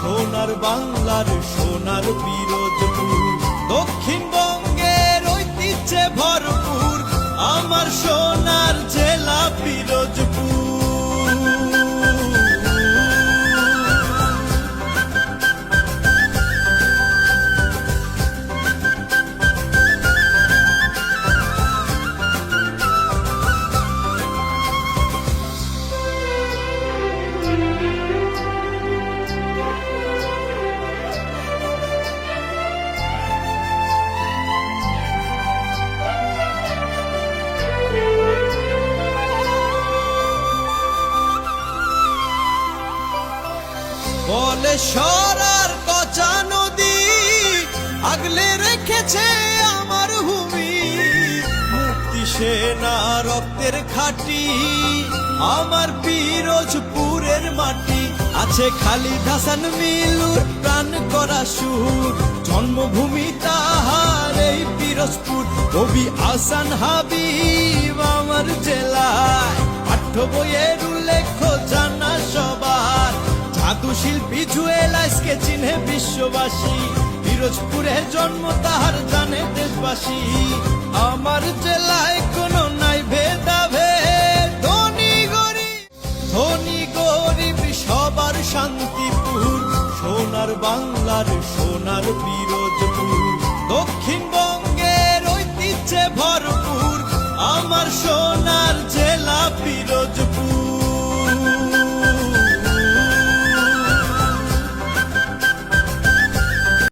সোনার বাংলার সোনার বিরোধপুর দক্ষিণবঙ্গের ঐতিহ্যে ভরপুর। আমার সোনার জেলা বলে সরার কচা নদী আগলে রেখেছে আমার ভূমি। মুক্তি সেনা রক্তের খাটি, আমার পিরোজপুরের মাটি। আছে খালি ধাসান মিলুর প্রাণ করা সুর। জন্মভূমি তাহার এই পিরোজপুর। কবি আসান হাবিব আমার জেলায়। পাঠ্য বইয়ের উল্লেখ শিল্পী জুয়েলাইসকে চিনে বিশ্ববাসী। পিরোজপুরের জন্ম, তাহার জানে দেশবাসী। আমার জেলায় কোনো নাই ভেদাভেদ। ধনী গরিব ধনী গরিব, সবার শান্তিপুর। সোনার বাংলার, সোনার পিরোজপুর। দক্ষিণবঙ্গের ঐতিহ্যে ভরপুর। আমার সোনার